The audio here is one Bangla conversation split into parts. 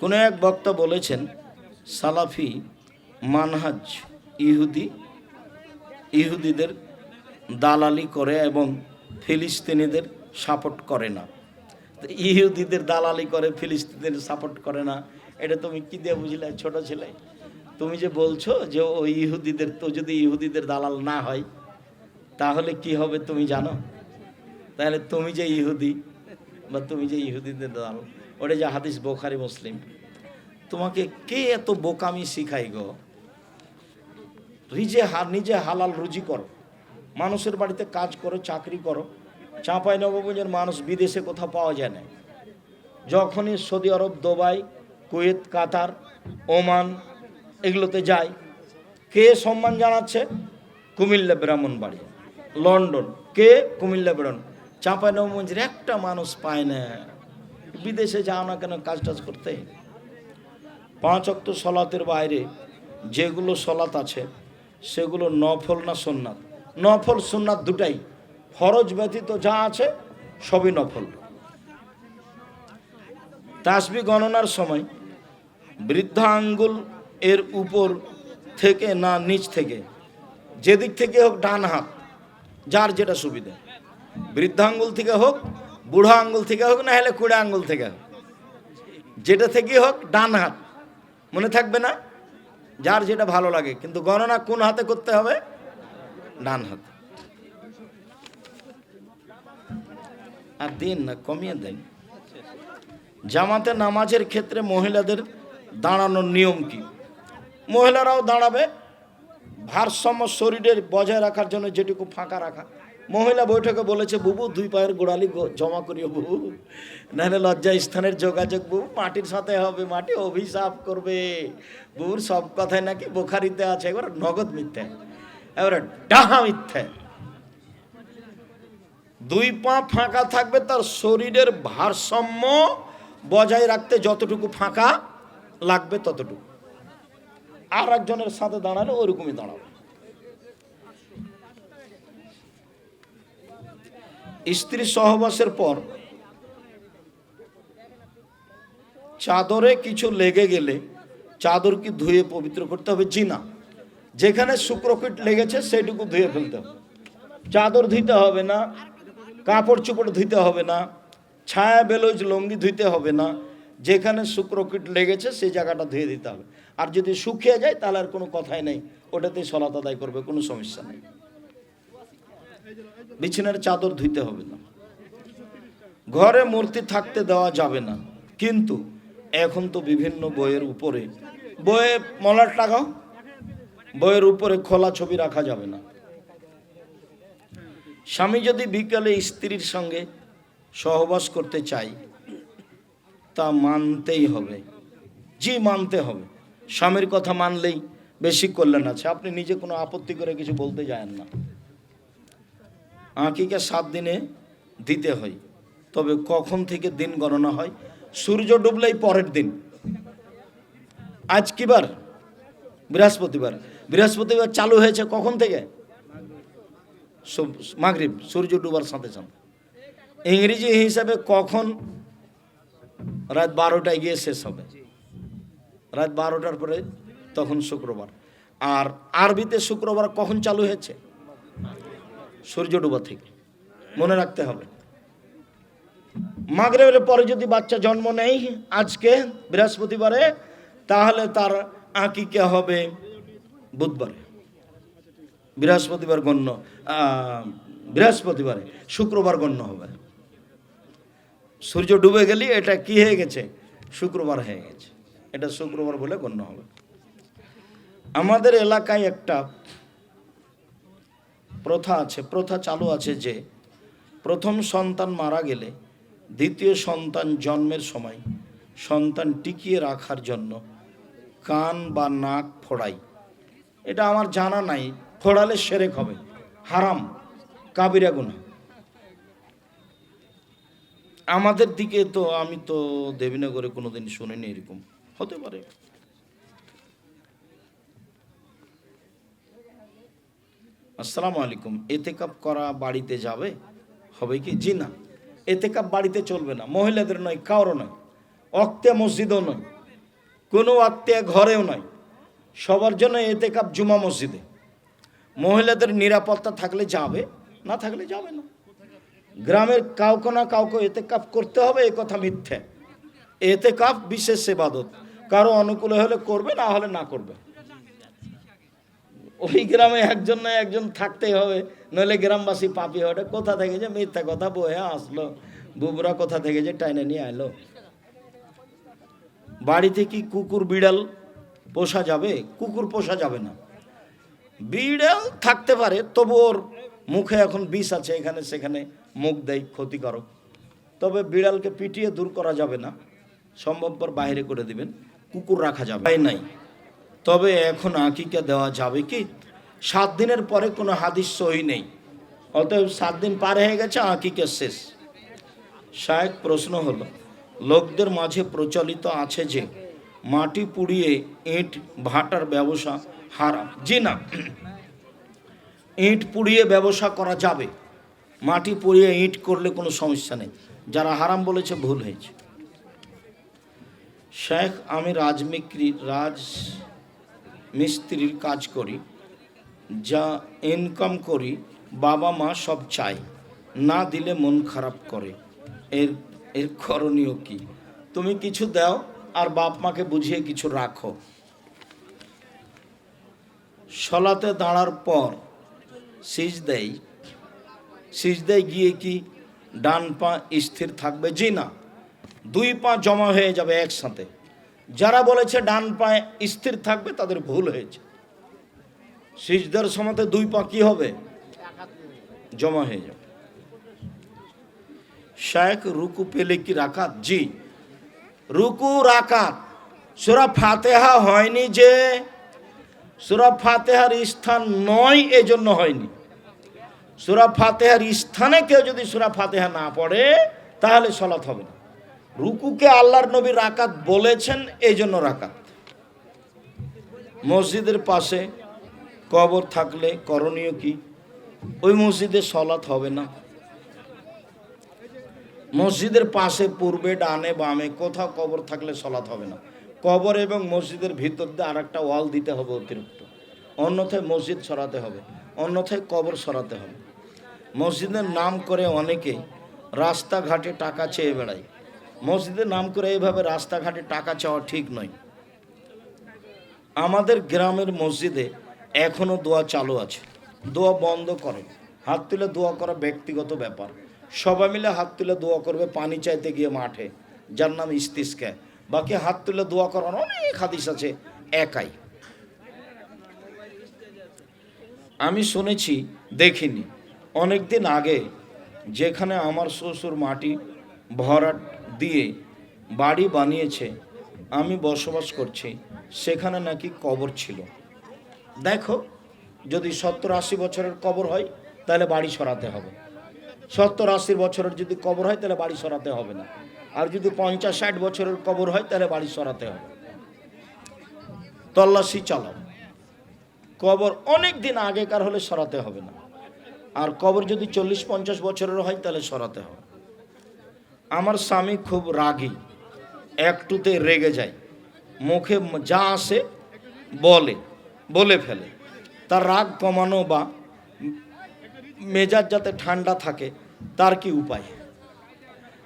কোনো এক বক্তা বলেছেন, সালাফি মানহাজ ইহুদি, ইহুদিদের দালালি করে এবং ফিলিস্তিনিদের সাপোর্ট করে না। ইহুদিদের দালালি করে, ফিলিস্তিনিদের সাপোর্ট করে না, এটা তুমি কি দিয়ে বুঝলে, ছোট ছেলে? তুমি যে বলছো যে ওই ইহুদিদের, তো যদি ইহুদিদের দালাল না হয়, তাহলে কি হবে তুমি জানো? তাহলে তুমি যে ইহুদি বা তুমি যে ইহুদিদের দালাল। ওটা যে হাদিস বোখারি, মুসলিম। তোমাকে কে এত বোকামি শিখাই গো? নিজে নিজে হালাল রুজি করো। মানুষের বাড়িতে কাজ করো, চাকরি করো। চাঁপাই নবগঞ্জের মানুষ বিদেশে কোথাও পাওয়া যায় না। যখনই Saudi Arab, Dubai, Kuwait, Qatar, Oman এগুলোতে যায়, কে সম্মান জানাচ্ছে? কুমিল্লা ব্রাহ্মণবাড়ি লন্ডন। কে? কুমিল্লা ব্রাহ্মণ। চাঁপাই নবগঞ্জের একটা মানুষ পায় না। বিদেশে যাও না কেন কাজ টাজ করতে? পাঁচ অক্ত সলাতের বাইরে যেগুলো সলাত আছে, সেগুলো নফল না সোননাথ নফল সোননাথ দুটাই। ফরজ ব্যতীত যা আছে, সবই নফল। তাসবি গণনার সময় বৃদ্ধা আঙ্গুল এর উপর থেকে না নিচ থেকে, যেদিক থেকে হোক ডান হাত, যার যেটা সুবিধা। বৃদ্ধা আঙ্গুল থেকে হোক বুড়া আঙ্গুল থেকে হোক, না হলে কুড়া আঙ্গুল থেকে হোক। যেটা থেকে হোক, ডান হাত। মনে থাকবে না? যার যেটা ভালো লাগে। কিন্তু গণনা কোন হাতে করতে হবে? ডান হাতে। আর দিন না, কমিয়ে দেন। জামাতে নামাজের ক্ষেত্রে মহিলাদের দাঁড়ানোর নিয়ম কি? মহিলারাও দাঁড়াবে। ভারসাম্য শরীরের বজায় রাখার জন্য যেটুকু ফাঁকা রাখা। মহিলা বৈঠকে বলেছে, বুবু, দুই পায়ের গোড়ালি জমা করিও, বুবু। নাহলে লজ্জা স্থানের যোগাযোগ, বুবু। মাটির সাথে হবে, মাটি অভিশাপ করবে। বুবুর সব কথাই নাকি বোখারিতে আছে। এবার নগদ মিথ্যে। এবারে ডাহা মিথ্যে। দুই পা ফাঁকা থাকবে তার শরীরের ভারসাম্য বজায় রাখতে যতটুকু ফাঁকা লাগবে ততটুকু। আর একজনের সাথে দাঁড়ালে ওরকমই দাঁড়াবে। স্ত্রী সহবাসের পর চাদরে কিছু লেগে গেলে চাদর কি ধুয়ে পবিত্র করতে হবে, জি না। যেখানে শুক্রকীট লেগেছে সেটুকু ধুয়ে ফেলতে হবে। চাদর ধুইতে হবে না, কাপড় চোপড় ধুইতে হবে না, ছায়া বেলোজ লঙ্গি ধুইতে হবে না, যেখানে শুক্রকীট লেগেছে সেই জায়গাটা ধুয়ে দিতে হবে। আর যদি শুকিয়ে যায় তাহলে আর কোনো কথাই নেই, ওটাতেই সলাত আদায় করবে, কোনো সমস্যা নেই। বিছানার চাদর ধুইতে হবে না। ঘরে মূর্তি থাকতে দেওয়া যাবে না। কিন্তু এখন তো বিভিন্ন বইয়ের উপরে, বইয়ে মলার টাকাও বইয়ের উপরে খোলা ছবি রাখা যাবে না। স্বামী যদি বিকালে স্ত্রীর সঙ্গে সহবাস করতে চাই তা মানতেই হবে। জি, মানতে হবে। স্বামীর কথা মানলেই বেশি কল্যাণ আছে। আপনি নিজে কোনো আপত্তি করে কিছু বলতে যায়েন না। আঁকিকে সাত দিনে দিতে হয়। তবে কখন থেকে দিন গণনা হয়? সূর্য ডুবলেই পরের দিন। আজ কি বার বৃহস্পতিবার। বৃহস্পতিবার চালু হয়েছে কখন থেকে? মাগরিব, সূর্য ডুবার সাথে সাথে। ইংরেজি হিসাবে কখন? রাত বারোটায় গিয়ে শেষ হবে। রাত বারোটার পরে তখন শুক্রবার। আর আরবিতে শুক্রবার কখন চালু হয়েছে? সূর্য ডুবা থেকে মনে রাখতে হবে। মাগরেবের পরে যদি বাচ্চা জন্ম নেই আজকে, বৃহস্পতিবারে, তাহলে তার আঁকিকে হবে? বুধবারে। বৃহস্পতিবার গণ্য বৃহস্পতিবারে, শুক্রবার গণ্য হবে। সূর্য ডুবে গেলে, এটা কি হয়ে গেছে? শুক্রবার হয়ে গেছে। এটা শুক্রবার বলে গণ্য হবে। আমাদের এলাকায় একটা প্রথা আছে, প্রথা চালু আছে যে প্রথম সন্তান মারা গেলে দ্বিতীয় সন্তান জন্মের সময় সন্তান টিকিয়ে রাখার জন্য কান বা নাক ফোড়াই। এটা আমার জানা নাই, ফোড়ালে সেরেক হবে, হারাম, কাবিরা গুনা আমাদের দিকে তো আমি তো দেবীনগরে কোনোদিন শুনিনি এরকম, হতে পারে। আসসালামু আলাইকুম, এতেকাপ করা বাড়িতে যাবে? হবে কি? জি না। এতেকাপ বাড়িতে চলবে না। মহিলাদের নয় কারও নয়। অক্তে মসজিদও নয়। কোনো অক্তে ঘরেও নয়। সবার জন্য এতে কাপ জুমা মসজিদে। মহিলাদের নিরাপত্তা থাকলে যাবে, না থাকলে যাবে না। গ্রামের কাউকে না কাউকে এতে কাপ করতে হবে, এ কথা মিথ্যে। এতে কাপ বিশেষ সেবাদত কারও অনুকূলে হলে করবে, না হলে না করবে। ওই গ্রামে একজন না একজন থাকতেই হবে, নইলে গ্রামবাসী পাপি হবে কোথা থেকে যে মিথ্যা কথা বয়ে আসলো, বুবরা কোথা থেকে যে টাইনে নিয়ে আইলো? বাড়িতে কি কুকুর, বিড়াল পোষা যাবে? কুকুর পোষা যাবে না। বিড়াল থাকতে পারে, তবু ওর মুখে এখন বিষ আছে, এখানে সেখানে মুখ দেয়, ক্ষতিকারক। তবে বিড়ালকে পিটিয়ে দূর করা যাবে না, সম্ভবপর বাইরে করে দিবেন, কুকুর রাখা যাবে। নাই। তবে এখন আকিকা দেওয়া যাবে কি? সাত দিনের পরে কোনো হাদিস সহি নেই। অতএব সাত দিন পার হয়ে গেছে, আকিকা শেষ। শায়েক, প্রশ্ন হলো, লোকদের মাঝে প্রচলিত আছে যে, মাটি পুড়িয়ে ইট ভাটার ব্যবসা হারাম। জি না। ইট পুড়িয়ে ব্যবসা করা যাবে। মাটি পুড়িয়ে ইট করলে কোনো সমস্যা নেই। যারা হারাম বলেছে, ভুল হয়েছে। শেখ আমি রাজমিক্রি রাজ মিস্ত্রির কাজ করি, যা ইনকাম করি, বাবা মা সব চায়। না দিলে মন খারাপ করে। এর এর করণীয় কি? তুমি কিছু দাও, আর বাপ মাকে বুঝিয়ে কিছু রাখো। সলাতে দাঁড়ার পর সিজ দেয় সিজ দেয় গিয়ে কি ডান পা স্থির থাকবে? জি না। দুই পা জমা হয়ে যাবে একসাথে। যারা বলেছে ডান পায়ে স্থির থাকবে, তাদের ভুল হয়েছে। সিজদার সময়তে দুই পা কি হবে? জমা হয়ে যাবে। শেখ রুকু পেলে কি রাকাত? জি। রুকু, রাকাত। সুরা ফাতেহা হয়নি যে, সুরা ফাতেহার স্থান নয়, এজন্য হয়নি। সুরা ফাতেহার স্থানে কেউ যদি সুরা ফাতেহা না পড়ে, তাহলে সলাৎ হবে না। রুকুকে আল্লাহর নবী রাকাত বলেছেন এই জন্য রাকাত। মসজিদের পাশে কবর থাকলে করণীয় কি? ওই মসজিদে সলাৎ হবে না। মসজিদের পাশে পূর্বে, ডানে, বামে কোথাও কবর থাকলে সলাৎ হবে না। কবর এবং মসজিদের ভিতর দিয়ে আর একটা ওয়াল দিতে হবে অতিরিক্ত। অন্যথায় মসজিদ সরাতে হবে, অন্যথায় কবর সরাতে হবে। মসজিদের নাম করে অনেকে রাস্তাঘাটে টাকা চেয়ে বেড়ায়। মসজিদের নাম করে এইভাবে রাস্তাঘাটে টাকা চাওয়া ঠিক নয়। আমাদের গ্রামের মসজিদে এখনও দোয়া চালু আছে। দোয়া বন্ধ করে হাত তুলে দোয়া করা ব্যক্তিগত ব্যাপার। সবাই মিলে হাত তুলে দোয়া করবে পানি চাইতে গিয়ে মাঠে। যার নাম ইস্তিসকা। বাকি হাত তুলে দোয়া করার অনেক হাদিস আছে একাই। আমি শুনেছি, দেখিনি। অনেক দিন আগে যেখানে আমার শ্বশুর মাটি ভরাট দিয়ে বাড়ি বানিয়েছে, আমি বসবাস করছি, সেখানে নাকি কবর ছিল। দেখো, যদি সত্তর আশি বছরের কবর হয়, তাহলে বাড়ি সরাতে হবে। সত্তর আশি বছরের যদি কবর হয়, তাহলে বাড়ি সরাতে হবে না। আর যদি পঞ্চাশ ষাট বছরের কবর হয়, তাহলে বাড়ি সরাতে হবে। তল্লাশি চালাও। কবর অনেক দিন আগেকার হলে সরাতে হবে না। আর কবর যদি চল্লিশ পঞ্চাশ বছরের হয়, তাহলে সরাতে হবে। আমার স্বামী খুব রাগী, একটুতে রেগে যায়, মুখে যা আসে বলে বলে ফেলে। তার রাগ কমানো বা মেজাজ যাতে ঠান্ডা থাকে, তার কি উপায়?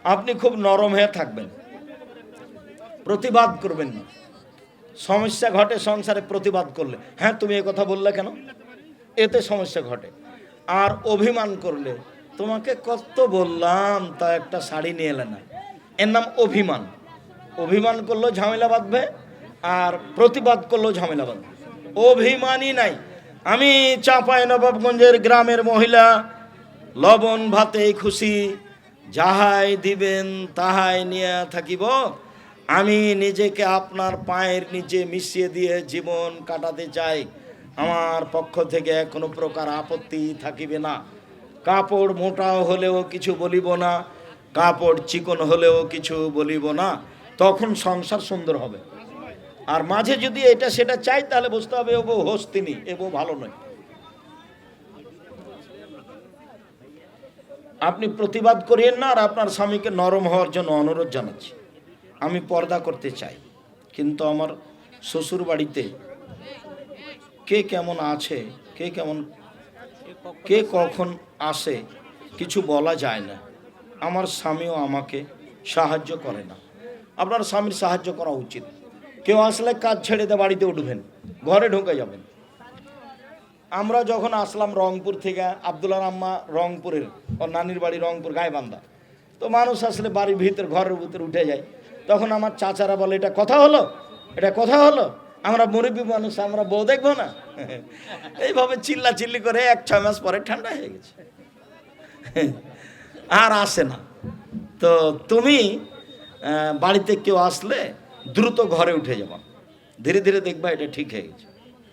আপনি খুব নরম হয়ে থাকবেন, প্রতিবাদ করবেন না। সমস্যা ঘটে, সংসারে প্রতিবাদ করলে। হ্যাঁ তুমি কথা বললে কেন? এতে সমস্যা ঘটে। আর অভিমান করলে তোমাকে কত বললাম তা একটা শাড়ি নিয়ে এলে না। এর নাম অভিমান। অভিমান করলেও ঝামেলা বাঁধবে আর প্রতিবাদ করলেও ঝামেলা বাঁধবে। অভিমানই নাই। আমি চাঁপাই নবাবগঞ্জের গ্রামের মহিলা, লবণ ভাতে খুশি, যাহাই দিবেন তাহাই নিয়ে থাকিব। আমি নিজেকে আপনার পায়ের নিচে মিশিয়ে দিয়ে জীবন কাটাতে চাই। আমার পক্ষ থেকে কোনো প্রকার আপত্তি থাকিবে না। কাপড় মোটাও হলেও কিছু বলিব না, কাপড় চিকন হলেও কিছু বলিব না, তখন সংসার সুন্দর হবে। আর মাঝে যদি এটা সেটা চাই, তাহলে বুঝতে হবে ও বউ হস্তিনি এ বউ ভালো নয়। আপনি প্রতিবাদ করিয়েন না, আর আপনার স্বামীকে নরম হওয়ার জন্য অনুরোধ জানাচ্ছি। আমি পর্দা করতে চাই, কিন্তু আমার শ্বশুর বাড়িতে কে কেমন আছে, কে কেমন কে কখন আসে কিছু বলা যায় না। আমার স্বামীও আমাকে সাহায্য করে না। আপনার স্বামীর সাহায্য করা উচিত। কেউ আসলে কাজ ছেড়ে দিয়ে বাড়িতে উঠবেন, ঘরে ঢুকে যাবেন। আমরা যখন আসলাম রংপুর থেকে আবদুল্লাহ আম্মা রংপুরের, ওর নানির বাড়ি রংপুর, গাইবান্ধা। তো মানুষ আসলে বাড়ির ভিতর, ঘরের ভিতর উঠে যায়। তখন আমার চাচারা বলে, এটা কথা হলো? এটা কথা হলো? আমরা মুরব্বী মানুষ, আমরা বউ দেখব না? এইভাবে চিল্লা চিল্লি করে এক ছয় মাস পরে ঠান্ডা হয়ে গেছে। আর আসে না। তো তুমি বাড়িতে কেউ আসলে দ্রুত ঘরে উঠে যাবা। ধীরে ধীরে দেখবা এটা ঠিক হয়ে গেছে।